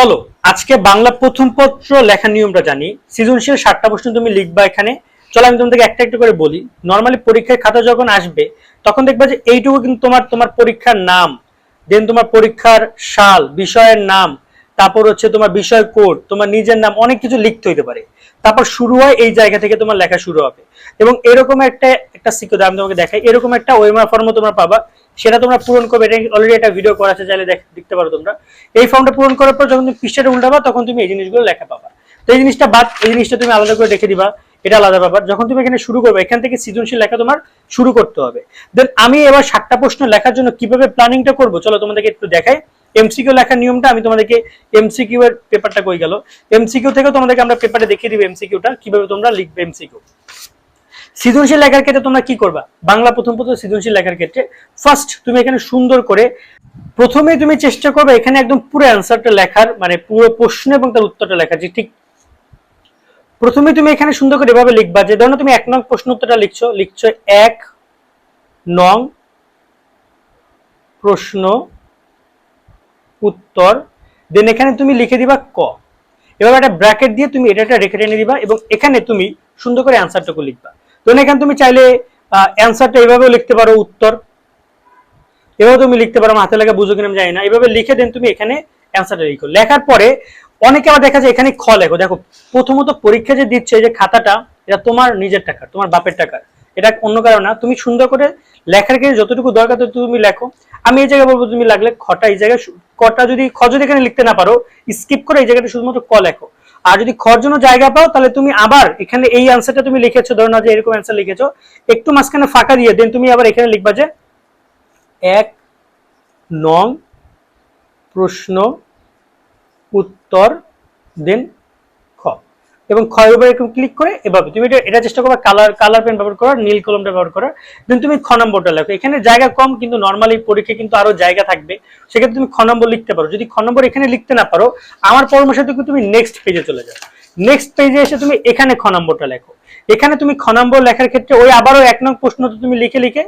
চলো, আজকে বাংলা প্রথম পত্র লেখার নিয়মটা জানি। সৃজনশীল সাতটা প্রশ্ন তুমি লিখবা এখানে। চলো, আমি তোমাদেরকে একটা একটা করে বলি। নর্মালি পরীক্ষার খাতা যখন আসবে, তখন দেখবা যে এইটুকু কিন্তু তোমার তোমার পরীক্ষার নাম দেন তোমার পরীক্ষার সাল, বিষয়ের নাম, তারপর হচ্ছে তোমার বিষয় কোড, তোমার নিজের নাম, অনেক কিছু লিখতে হইতে পারে। তারপর শুরু হয় এই জায়গা থেকে তোমার লেখা শুরু হবে। এবং এরকম একটা একটা সিকিউর আমি তোমাকে দেখাই। এরকম একটা ওয়েমার ফর্ম তোমরা পাবা। সেটা তোমরা পূরণ করবে। এটা অলরেডি একটা ভিডিও করা আছে, চাইলে দেখ- দেখতে পারো তোমরা। এই ফর্মটা পূরণ করার পর যখন তুমি পৃষ্ঠাটা উল্টাবা, তখন তুমি এই জিনিসগুলো লেখা পাবা। তো এই জিনিসটা বাদ, এই জিনিসটা তুমি আলাদা করে রেখে দিবা। এটা আলাদা ব্যাপার। যখন তুমি এখানে শুরু করবে, এখান থেকে সৃজনশীল লেখা তোমার শুরু করতে হবে। দেন আমি এবার সাতটা প্রশ্ন লেখার জন্য কীভাবে প্ল্যানিংটা করব? চলো তোমাদেরকে একটু দেখাই। এমসিকিউ লেখার নিয়মটা আমি তোমাদেরকে এমসিকিউ এর পেপারটা কই গেল। এমসিকিউ থেকেও তোমাদেরকে আমরা পেপারে দেখিয়ে দিব এমসিকিউটা কীভাবে তোমরা লিখবে এমসিকিউ সৃজনশীল লেখার ক্ষেত্রে তোমরা কি করবা? বাংলা প্রথম প্রথম সৃজনশীল লেখার ক্ষেত্রে ফার্স্ট তুমি এখানে সুন্দর করে প্রথমে তুমি চেষ্টা করবে এখানে একদম পুরো অ্যান্সারটা লেখার মানে পুরো প্রশ্ন এবং তার উত্তরটা লেখার, যে ঠিক প্রথমে তুমি এখানে সুন্দর করে এভাবে লিখবা, যে ধরো তুমি এক নং প্রশ্ন উত্তরটা লিখছো লিখছো এক নং প্রশ্ন উত্তর দেন এখানে তুমি লিখে দিবা ক। এবার একটা ব্র্যাকেট দিয়ে তুমি এটা একটা রেখে টেনে দিবা এবং এখানে তুমি সুন্দর করে অ্যান্সারটুকু লিখবা। তো এখানে তুমি চাইলে অ্যান্সারটা এভাবেও লিখতে পারো, উত্তর। এভাবে তুমি লিখতে পারো হাতে লেখা বুঝো কিনা জানি না। এভাবে লিখে দেন তুমি এখানে অ্যান্সারটা লিখো লেখার পরে অনেকে আবার দেখা যায় এখানে খ লেখো। দেখো, প্রথমত পরীক্ষা যে দিচ্ছে যে খাতাটা, এটা তোমার নিজের টাকা, তোমার বাপের টাকা। এটা অন্য কারণ না। তুমি সুন্দর করে লেখার ক্ষেত্রে যতটুকু দরকার ততটুকু তুমি লেখো। আমি এই জায়গায় বলব তুমি লাগলে খটা, এই জায়গায় কটা যদি, খ যদি এখানে লিখতে না পারো স্কিপ করে এই জায়গাটা শুধুমাত্র ক লেখো। আর যদি খর জন্য জায়গা পাও, তাহলে তুমি আবার এখানে এই অ্যান্সারটা তুমি লিখেছো, ধরো না যে এরকম অ্যান্সার লিখেছো, একটু মাঝখানে ফাঁকা দিয়ে দেন, তুমি আবার এখানে লিখবা যে এক নং প্রশ্ন, উত্তর, দেন এবং এর উপরে এরকম ক্লিক করে এভাবে। তুমি এটা চেষ্টা করবে কালার কালার পেন ব্যবহার করার, নীল কলমটা ব্যবহার করার। দেন তুমি খ নম্বরটা লেখো। এখানে জায়গা কম, কিন্তু নর্মালি পরীক্ষা কিন্তু আরও জায়গা থাকবে। সেক্ষেত্রে তুমি খ নম্বর লিখতে পারো। যদি খ নম্বর এখানে লিখতে না পারো, আমার পরামর্শ থেকে তুমি নেক্সট পেজে চলে যাও। নেক্সট পেজে এসে তুমি এখানে খ নম্বরটা লেখো। এখানে তুমি খ নম্বর লেখার ক্ষেত্রে ওই আবারও এক নং প্রশ্ন তো তুমি লিখে লিখে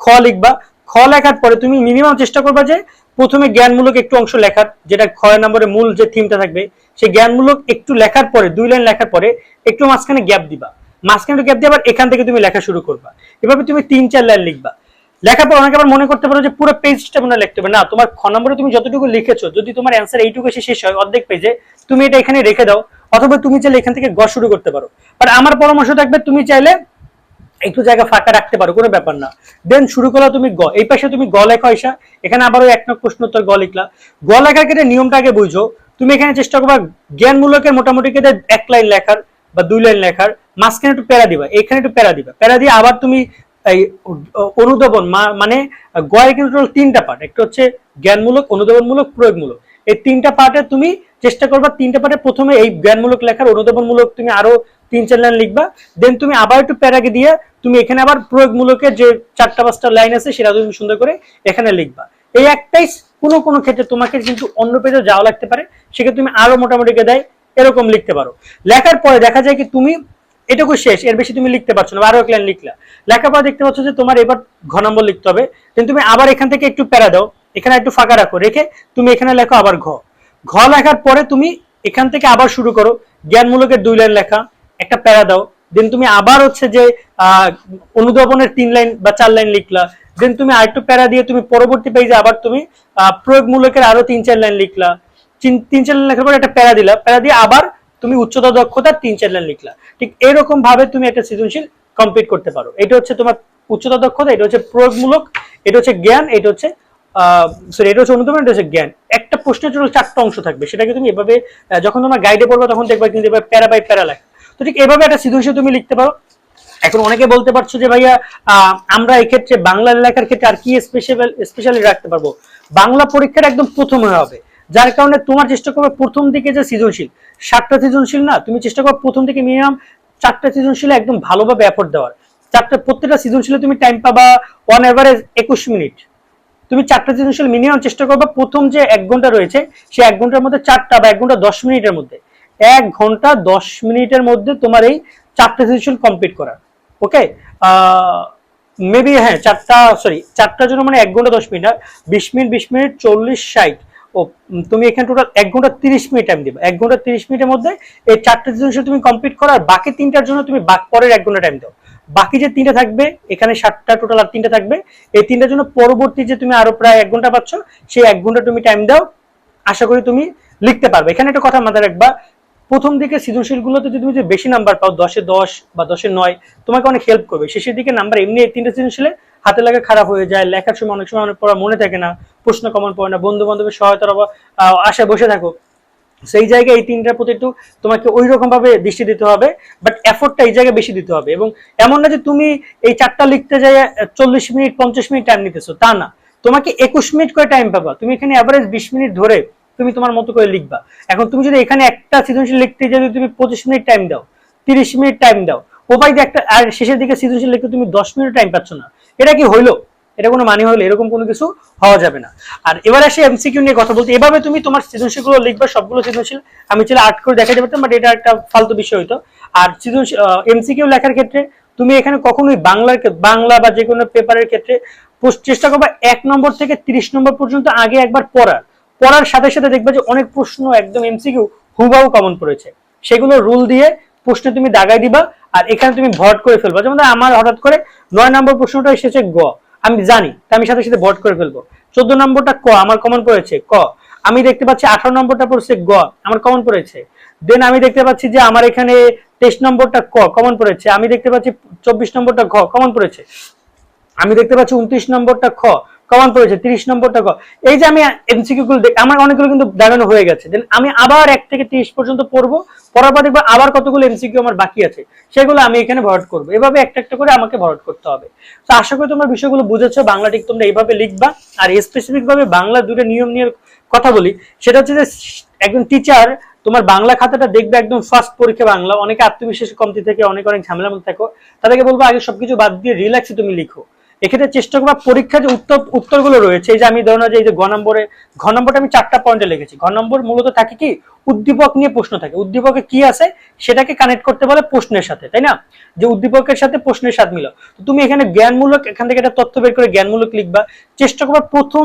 খ লিখবা। খ লেখার পরে তুমি মিনিমাম চেষ্টা করবা যে প্রথমে জ্ঞানমূলক একটু অংশ লেখার, যেটা খ নম্বরের মূল যে থিমটা থাকবে সেই জ্ঞানমূলক একটু লেখার পরে, দুই লাইন লেখার পরে একটু মাঝখানে গ্যাপ দিবা। মাঝখানে গ্যাপ দিয়ে আবার এখান থেকে তুমি লেখা শুরু করবা। এভাবে তুমি তিন, চার লাইন লিখবা। লেখার পর অনেকে আবার মনে করতে পারো যে পুরো পেজটা মনে লিখতে হবে। না, তোমার খ নম্বরে তুমি যতটুকু লিখেছো, যদি তোমার অ্যান্সার এইটুকু এসে শেষ হয় অর্ধেক পেজে তুমি এটা এখানে রেখে দাও। অথবা তুমি চাইলে এখান থেকে গ শুরু করতে পারো। বাট আমার পরামর্শ থাকবে তুমি চাইলে একটু জায়গা ফাঁকা রাখতে পারো, কোনো ব্যাপার না। দেন শুরু করল তুমি গ। এই পাশে তুমি গ লেখা ইসা এখানে আবারও এক নক প্রশ্ন উত্তর গ লিখলা। গ লেখার ক্ষেত্রে নিয়মটা আগে বুঝো। তুমি এখানে চেষ্টা করবা জ্ঞানমূলকের মোটামুটি এক লাইন লেখার বা দুই লাইন লেখার, মাঝখানে একটু প্যারা দিবা এখানে একটু প্যারা দিবা। প্যারা দিয়ে আবার তুমি এই অনুধাবন মানে গয়ের কিন্তু তিনটা পার্ট। একটা হচ্ছে জ্ঞানমূলক, অনুধাবনমূলক, প্রয়োগমূলক। এই তিনটা পার্টে তুমি চেষ্টা করবা, তিনটা পার্টে প্রথমে এই জ্ঞানমূলক লেখার, অনুধাবনমূলক তুমি আরও তিন চার লাইন লিখবা। দেন তুমি আবার একটু প্যারাকে দিয়ে তুমি এখানে আবার প্রয়োগমূলকের যে চারটা পাঁচটা লাইন আছে, সেটা তুমি সুন্দর করে এখানে লিখবা। এই একটাই কোনো কোনো ক্ষেত্রে তোমাকে কিন্তু অন্য পেজে যাওয়া লাগতে পারে। সেক্ষেত্রে তুমি আরও মোটামুটি দেয় এরকম লিখতে পারো। লেখার পরে দেখা যায় কি তুমি এটুকু শেষ এর বেশি তুমি লিখতে পারছ না আরও এক লাইন লিখলা। লেখার পর দেখতে পাচ্ছ যে তোমার এবার ঘ নম্বর লিখতে হবে। কিন্তু তুমি আবার এখান থেকে একটু প্যারা দাও এখানে একটু ফাঁকা রাখো রেখে তুমি এখানে লেখো আবার ঘ। ঘ লেখার পরে তুমি এখান থেকে আবার শুরু করো জ্ঞানমূলকের দুই লাইন লেখা একটা প্যারা দাও। দেন তুমি আবার হচ্ছে যে আহ, অনুধাবনের তিন লাইন বা চার লাইন লিখলা দেন তুমি আরেকটু প্যারা দিয়ে তুমি পরবর্তী পেজে আবার তুমি প্রয়োগমূলকের আরও তিন চার লাইন লিখলা। তিন- চার লাইন লেখার পর একটা প্যারা দিলা। প্যারা দিয়ে আবার তুমি উচ্চতা দক্ষতার তিন চার লাইন লিখলা। ঠিক এরকম ভাবে তুমি একটা সৃজনশীল কমপ্লিট করতে পারো। এটা হচ্ছে তোমার উচ্চতা, দক্ষতা, এটা হচ্ছে প্রয়োগমূলক, এটা হচ্ছে জ্ঞান, এটা হচ্ছে সরি এটা হচ্ছে অনুধাবন, এটা হচ্ছে জ্ঞান। একটা প্রশ্নের জন্য চারটা অংশ থাকবে। সেটাকে তুমি এভাবে যখন তোমার গাইডে পড়বে, তখন দেখবা কিন্তু এভাবে প্যারা বাই প্যারা লেখা। তো ঠিক এভাবে একটা সৃজনশীল তুমি লিখতে পারো। এখন অনেকে বলতে পারছ যে ভাইয়া আমরা এক্ষেত্রে বাংলা লেখার ক্ষেত্রে আর কি স্পেশাল স্পেশালি রাখতে পারব? বাংলা পরীক্ষার একদম প্রথমে হবে। যার কারণে তোমার চেষ্টা করবে প্রথম দিকে যে সৃজনশীল। সাতটা সৃজনশীল না, তুমি চেষ্টা করবে প্রথম দিকে মিনিমাম চারটা সৃজনশীল একদম ভালোভাবে এফোর্ট দেওয়ার। চারটা, প্রত্যেকটা সৃজনশীলে তুমি টাইম পাবা অন এভারেজ একুশ মিনিট তুমি চারটা সৃজনশীল মিনিমাম চেষ্টা করবে প্রথম যে এক ঘণ্টা রয়েছে, সেই এক ঘণ্টার মধ্যে চারটা বা এক ঘণ্টা দশ মিনিটের মধ্যে। এক ঘণ্টা দশ মিনিটের মধ্যে তোমার এই চারটা সৃজনশীল কমপ্লিট করা ওকে মেবি হ্যাঁ চারটা সরি চারটার জন্য মানে এক ঘণ্টা দশ মিনিট আর বিশ মিনিট বিশ মিনিট, চল্লিশ, ষাট। ও তুমি এখানে টোটাল এক ঘণ্টা তিরিশ মিনিট টাইম দিবা। এক ঘণ্টা তিরিশ মিনিটের মধ্যে এই চারটে সৃজনশীল তুমি কমপ্লিট করো আর বাকি তিনটার জন্য তুমি পরের এক ঘণ্টা টাইম দাও। বাকি যে তিনটা থাকবে, এখানে সাতটা টোটাল আর তিনটা থাকবে, এই তিনটার জন্য পরবর্তী যে তুমি আরও প্রায় এক ঘণ্টা পাচ্ছ, সেই এক ঘণ্টা তুমি টাইম দাও। আশা করি তুমি লিখতে পারবে। এখানে একটা কথা মাথায় রাখবা প্রথম দিকে সৃজনশীল গুলোতে যদি তুমি বেশি নাম্বার পাও, দশে দশ বা দশে নয়, তোমাকে অনেক হেল্প করবে। শেষের দিকে নাম্বার এমনি এই তিনটে সৃজনশীলে হাতে লাগা খারাপ হয়ে যায়, লেখার সময় অনেক সময় অনেক পড়া মনে থাকে না, প্রশ্ন কমন পড়ে না বন্ধু বান্ধবের সহায়তার অভাব আশায় বসে থাকো। সেই জায়গায় এই তিনটার প্রতি একটু তোমাকে ওই রকম ভাবে দৃষ্টি দিতে হবে বাট এফোর্টটা এই জায়গায় বেশি দিতে হবে। এবং এমন না যে তুমি এই চারটা লিখতে যাই চল্লিশ মিনিট, পঞ্চাশ মিনিট টাইম নিতেছো, তা না। তোমাকে একুশ মিনিট করে টাইম পাবা। তুমি এখানে অ্যাভারেজ বিশ মিনিট ধরে তুমি তোমার মতো করে লিখবা। এখন তুমি যদি এখানে একটা সৃজনশীল লিখতে যদি তুমি পঁচিশ মিনিট টাইম দাও, তিরিশ মিনিট টাইম দাও উপায় দিয়ে একটা, আর শেষের দিকে সৃজনশীল লিখতে তুমি দশ মিনিট টাইম পাচ্ছ না। এটা কি হইল? এটা কোনো মানে হলো এরকম কোনো কিছু হওয়া যাবে না। আর এবার আসে এমসিকিউ নিয়ে কথা বলতে। এভাবে তুমি তোমার সৃজনশীলগুলো লিখবা, সবগুলো সৃজনশীল। আমি চাইলে আর্ট করে দেখাতে পারতাম বাট এটা একটা ফালতু বিষয় হইতো। আর সৃজনশীল এমসিকিউ লেখার ক্ষেত্রে তুমি এখানে কখনোই বাংলার বাংলা বা যে কোনো পেপারের ক্ষেত্রে চেষ্টা করবা, এক নম্বর থেকে তিরিশ নম্বর পর্যন্ত আগে একবার পড়ার পড়ার সাথে সাথে দেখবে যে অনেক প্রশ্ন একদম এমসিকিউ হুবাহু কমন পড়েছে। সেগুলো রুল দিয়ে প্রশ্নে তুমি দাগাই দিবা আর এখানে তুমি ভট করে ফেলবা। যেমন আমার হঠাৎ করে নয় নম্বর প্রশ্নটা এসেছে গ। আমি জানি, তা আমি সাথে সাথে ভট করে ফেলব। চোদ্দ নম্বরটা ক, আমার কমন পড়েছে। ক, আমি দেখতে পাচ্ছি আঠারো নম্বরটা পড়ছে গ, আমার কমন পড়েছে। দেন আমি দেখতে পাচ্ছি যে আমার এখানে তেইশ নম্বরটা ক কমন পড়েছে। আমি দেখতে পাচ্ছি চব্বিশ নম্বরটা ঘ কমন পড়েছে। আমি দেখতে পাচ্ছি উনত্রিশ নম্বরটা খ কমন পড়েছে, তিরিশ নম্বরটা এই যে আমি এমসিকিউ গুলো আমার অনেকগুলো কিন্তু দাগানো হয়ে গেছে। দেন আমি আবার এক থেকে তিরিশ পর্যন্ত পড়ব, পড়ার পর দেখব আবার কতগুলো এমসিকিউ আমার বাকি আছে। সেগুলো আমি এখানে ভরাট করব। এভাবে একটা একটা করে আমাকে ভরাট করতে হবে। তো আশা করি তোমরা বিষয়গুলো বুঝেছ, বাংলা ঠিক তোমরা এইভাবে লিখবা। আর স্পেসিফিক ভাবে বাংলা দুটো নিয়ম নিয়ে কথা বলি, সেটা হচ্ছে যে একজন টিচার তোমার বাংলা খাতাটা দেখবে একদম ফার্স্ট পরীক্ষা বাংলা। অনেকে আত্মবিশ্বাস কমতি থেকে, অনেক অনেক ঝামেলার মধ্যে থাকো। তাদেরকে বলব আগে সবকিছু বাদ দিয়ে রিল্যাক্সে তুমি লিখো। এক্ষেত্রে চেষ্টা করবা, পরীক্ষার যে উত্তর, উত্তরগুলো রয়েছে, এই যে আমি ধরো যে এই যে ঘ নম্বরে, ঘ নম্বরটা আমি চারটা পয়েন্টে লিখেছি। ঘ নম্বর মূলত থাকে কি, উদ্দীপক নিয়ে প্রশ্ন থাকে। উদ্দীপকে কি আছে? সেটাকে কানেক্ট করতে বলে প্রশ্নের সাথে, তাই না? যে উদ্দীপকের সাথে প্রশ্নের সাথে মিলো তুমি এখানে জ্ঞানমূলক, এখান থেকে একটা তথ্য বের করে জ্ঞানমূলক লিখবা। চেষ্টা করবা প্রথম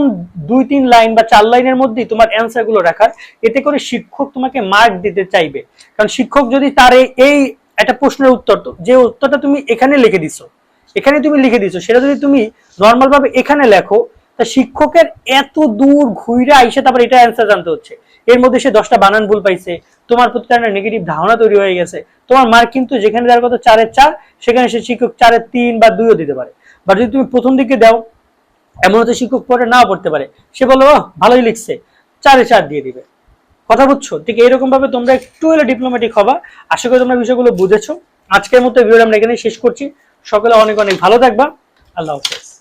দুই, তিন লাইন বা চার লাইনের মধ্যেই তোমার অ্যান্সারগুলো রাখার। এতে করে শিক্ষক তোমাকে মার্ক দিতে চাইবে। কারণ শিক্ষক যদি তার এই একটা প্রশ্নের উত্তর তো যে উত্তরটা তুমি এখানে লিখে দিছো এখানে তুমি লিখে দিছো সেটা যদি তুমি নর্মাল ভাবে এখানে লেখো তা শিক্ষকের এত দূর ঘুরে আইসে তারপর এটা অ্যান্সার জানতে হচ্ছে। এর মধ্যে সে দশটা বানান ভুল পাইছে তোমার প্রতি তার নেগেটিভ ধারণা তৈরি হয়ে গেছে তোমার মার্ক কিন্তু যেখানে দেওয়ার কথা চারের চার সেখানে সে শিক্ষক চারের তিন বা দুইও দিতে পারে। বা যদি তুমি প্রথম দিকে দাও এমন হচ্ছে শিক্ষক পরে নাও পড়তে পারে। সে "ওহ, ভালোই লিখছে। চারে চার দিয়ে দিবে। কথা বুঝছ? ঠিক এরকম ভাবে তোমরা একটু হলে ডিপ্লোম্যাটিক হবা। আশা করি তোমরা বিষয়গুলো বুঝেছ। আজকের মতো ভিডিও আমরা এখানে শেষ করছি। সকলে অনেক অনেক ভালো থাকবা। আল্লাহ হাফেজ।